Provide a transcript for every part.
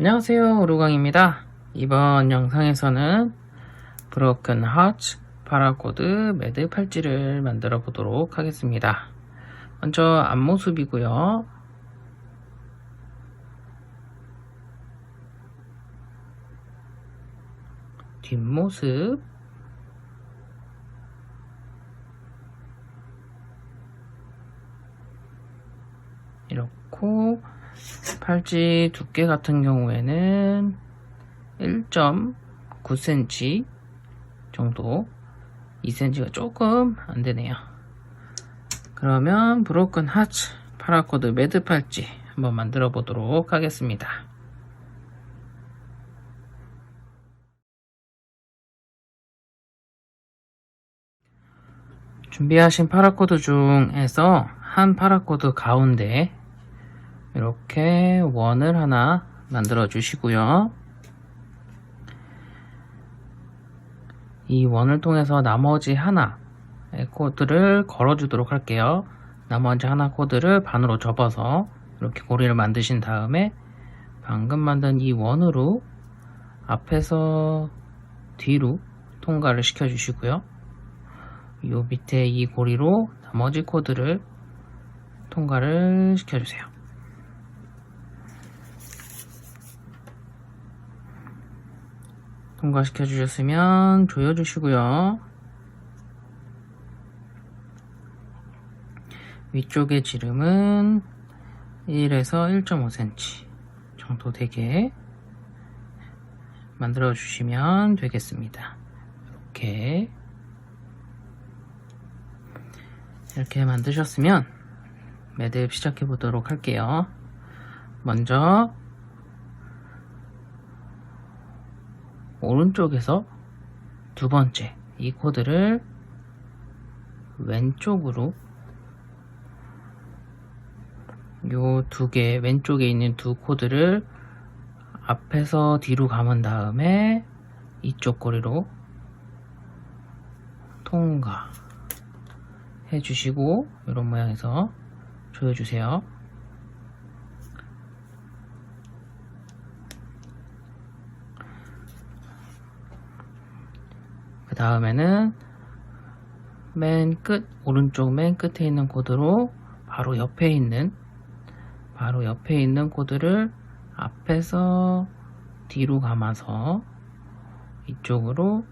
안녕하세요 오루광입니다. 이번 영상에서는 브로큰 하츠 파라코드 매드 팔찌를 만들어 보도록 하겠습니다. 먼저 앞모습이고요. 뒷모습. 이렇고 팔찌 두께 같은 경우에는 1.9cm 정도 2cm가 조금 안되네요. 그러면 브로큰 하츠 파라코드 매드 팔찌 한번 만들어 보도록 하겠습니다. 준비하신 파라코드 중에서 한 파라코드 가운데 이렇게 원을 하나 만들어 주시고요. 이 원을 통해서 나머지 하나 코드를 걸어 주도록 할게요. 나머지 하나 코드를 반으로 접어서 이렇게 고리를 만드신 다음에 방금 만든 이 원으로 앞에서 뒤로 통과를 시켜 주시고요. 요 밑에 이 고리로 나머지 코드를 통과를 시켜주세요. 통과시켜 주셨으면 조여 주시고요. 위쪽의 지름은 1에서 1.5cm 정도 되게 만들어 주시면 되겠습니다. 이렇게 이렇게 만드셨으면 매듭 시작해 보도록 할게요. 먼저 오른쪽에서 두 번째 이 코드를 왼쪽으로 요 두 개 왼쪽에 있는 두 코드를 앞에서 뒤로 감은 다음에 이쪽 고리로 통과 해 주시고 이런 모양에서 조여주세요. 다음에는 맨 끝 오른쪽 맨 끝에 있는 코드로 바로 옆에 있는 바로 옆에 있는 코드를 앞에서 뒤로 감아서 이쪽으로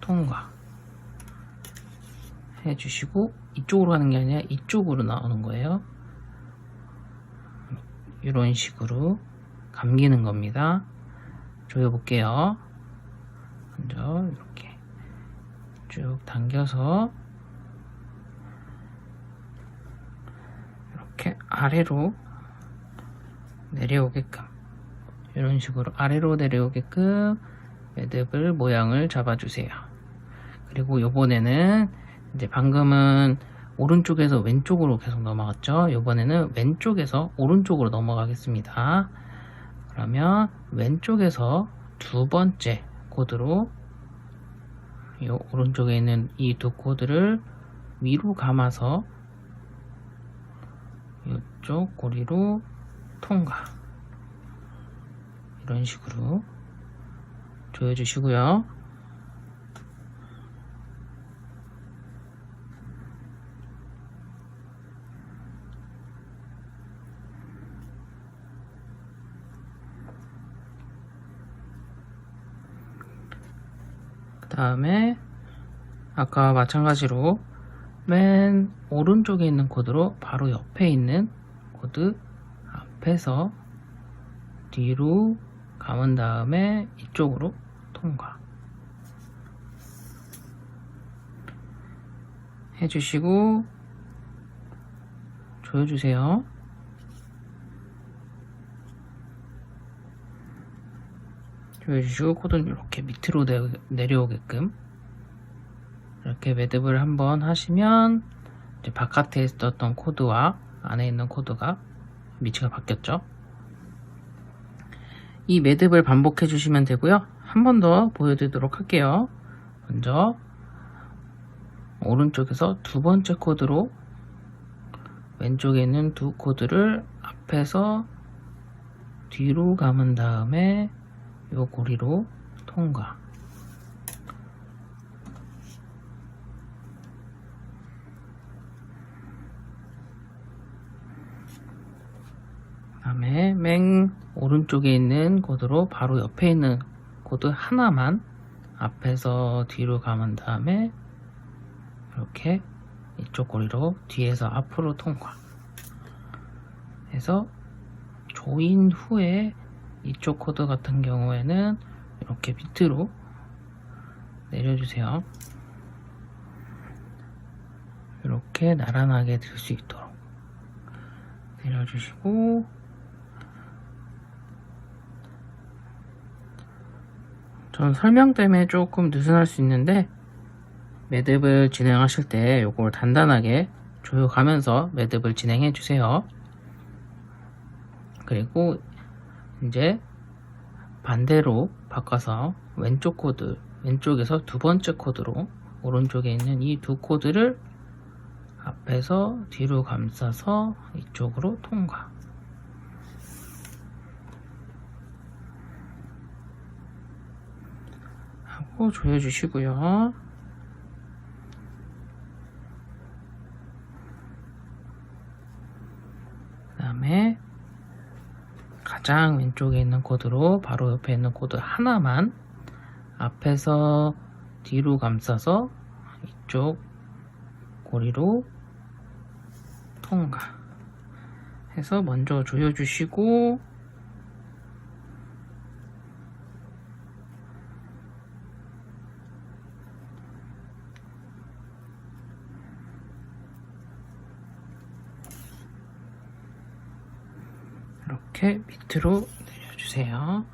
통과 해주시고 이쪽으로 가는 게 아니라 이쪽으로 나오는 거예요. 이런 식으로 감기는 겁니다. 조여볼게요. 먼저 이렇게 쭉 당겨서 이렇게 아래로 내려오게끔 이런 식으로 아래로 내려오게끔 매듭을 모양을 잡아주세요. 그리고 요번에는 이제 방금은 오른쪽에서 왼쪽으로 계속 넘어갔죠. 이번에는 왼쪽에서 오른쪽으로 넘어가겠습니다. 그러면 왼쪽에서 두 번째 코드로 이 오른쪽에 있는 이 두 코드를 위로 감아서 이쪽 고리로 통과 이런 식으로 조여주시고요. 다음에 아까 마찬가지로 맨 오른쪽에 있는 코드로 바로 옆에 있는 코드 앞에서 뒤로 감은 다음에 이쪽으로 통과 해주시고 조여주세요. 조여 주시고 코드는 이렇게 밑으로 내 려오게끔 이렇게 매듭을 한번 하시면 이제 바깥에 있었던 코드와 안에 있는 코드가 위치가 바뀌었죠. 이 매듭을 반복해 주시면 되고요. 한 번 더 보여드리도록 할게요. 먼저 오른쪽에서 두 번째 코드로 왼쪽에 있는 두 코드를 앞에서 뒤로 감은 다음에 요 고리로 통과. 다음에 맨 오른쪽에 있는 코드로 바로 옆에 있는 코드 하나만 앞에서 뒤로 감은 다음에 이렇게 이쪽 고리로 뒤에서 앞으로 통과 해서 조인 후에 이쪽 코드 같은 경우에는 이렇게 밑으로 내려주세요 이렇게 나란하게 들 수 있도록 내려주시고 전 설명 때문에 조금 느슨할 수 있는데 매듭을 진행하실 때 요걸 단단하게 조여가면서 매듭을 진행해 주세요. 그리고 이제 반대로 바꿔서 왼쪽 코드, 왼쪽에서 두 번째 코드로 오른쪽에 있는 이 두 코드를 앞에서 뒤로 감싸서 이쪽으로 통과. 하고 조여주시고요. 그 다음에 가장 왼쪽에 있는 코드로 바로 옆에 있는 코드 하나만 앞에서 뒤로 감싸서 이쪽 고리로 통과 해서 먼저 조여주시고 이렇게 밑으로 내려주세요.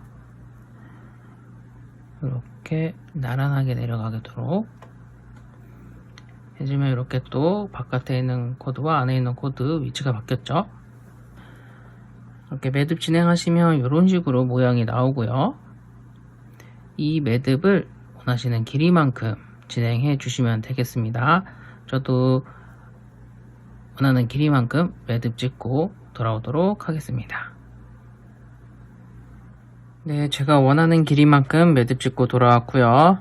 이렇게 나란하게 내려가도록 해주면 이렇게 또 바깥에 있는 코드와 안에 있는 코드 위치가 바뀌었죠. 이렇게 매듭 진행하시면 이런 식으로 모양이 나오고요. 이 매듭을 원하시는 길이만큼 진행해 주시면 되겠습니다. 저도 원하는 길이만큼 매듭 찍고 돌아오도록 하겠습니다. 네, 제가 원하는 길이만큼 매듭 찍고 돌아왔고요.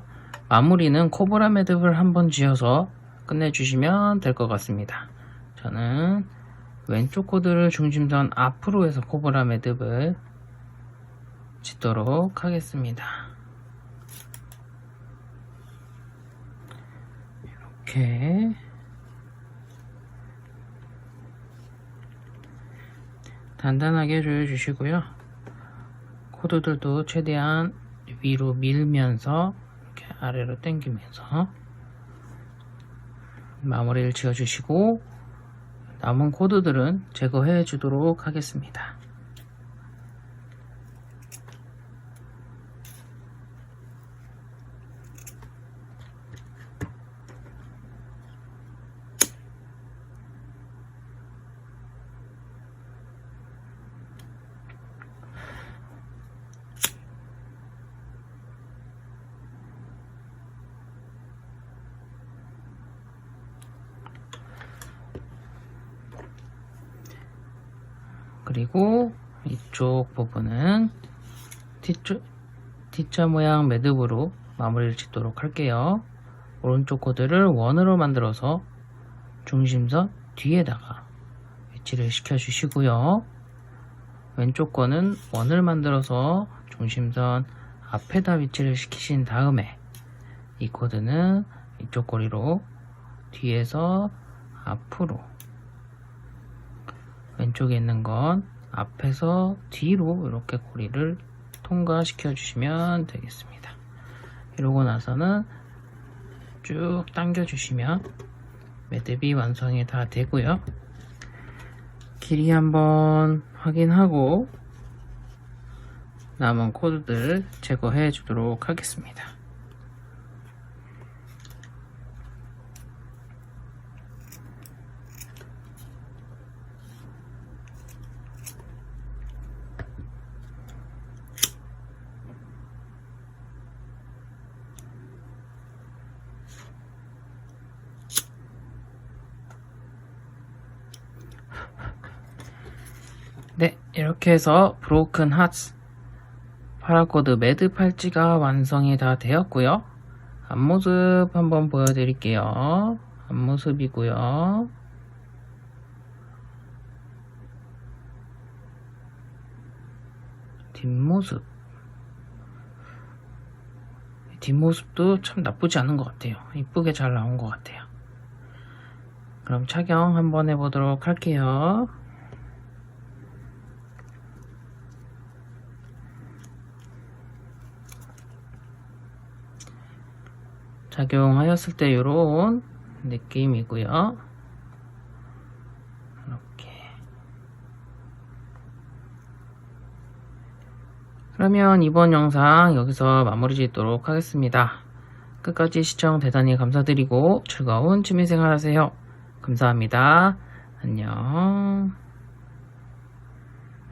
마무리는 코브라 매듭을 한번 지어서 끝내주시면 될 것 같습니다. 저는 왼쪽 코드를 중심선 앞으로 해서 코브라 매듭을 짓도록 하겠습니다. 이렇게 단단하게 조여주시고요. 코드들도 최대한 위로 밀면서 이렇게 아래로 당기면서 마무리를 지어주시고 남은 코드들은 제거해 주도록 하겠습니다. 그리고 이쪽 부분은 T자, 모양 매듭으로 마무리를 짓도록 할게요. 오른쪽 코드를 원으로 만들어서 중심선 뒤에다가 위치를 시켜 주시고요. 왼쪽 거는 원을 만들어서 중심선 앞에다 위치를 시키신 다음에 이 코드는 이쪽 고리로 뒤에서 앞으로 왼쪽에 있는 건 앞에서 뒤로 이렇게 고리를 통과시켜 주시면 되겠습니다. 이러고 나서는 쭉 당겨 주시면 매듭이 완성이 다 되고요. 길이 한번 확인하고 남은 코드들 제거해 주도록 하겠습니다. 네, 이렇게 해서 브로큰 하츠 파라코드 매드 팔찌가 완성이 다 되었고요. 앞모습 한번 보여드릴게요. 앞모습이고요. 뒷모습. 뒷모습도 참 나쁘지 않은 것 같아요. 이쁘게 잘 나온 것 같아요. 그럼 착용 한번 해보도록 할게요. 작용하였을 때 이런 느낌이고요. 이렇게. 그러면 이번 영상 여기서 마무리 짓도록 하겠습니다. 끝까지 시청 대단히 감사드리고 즐거운 취미생활 하세요. 감사합니다. 안녕.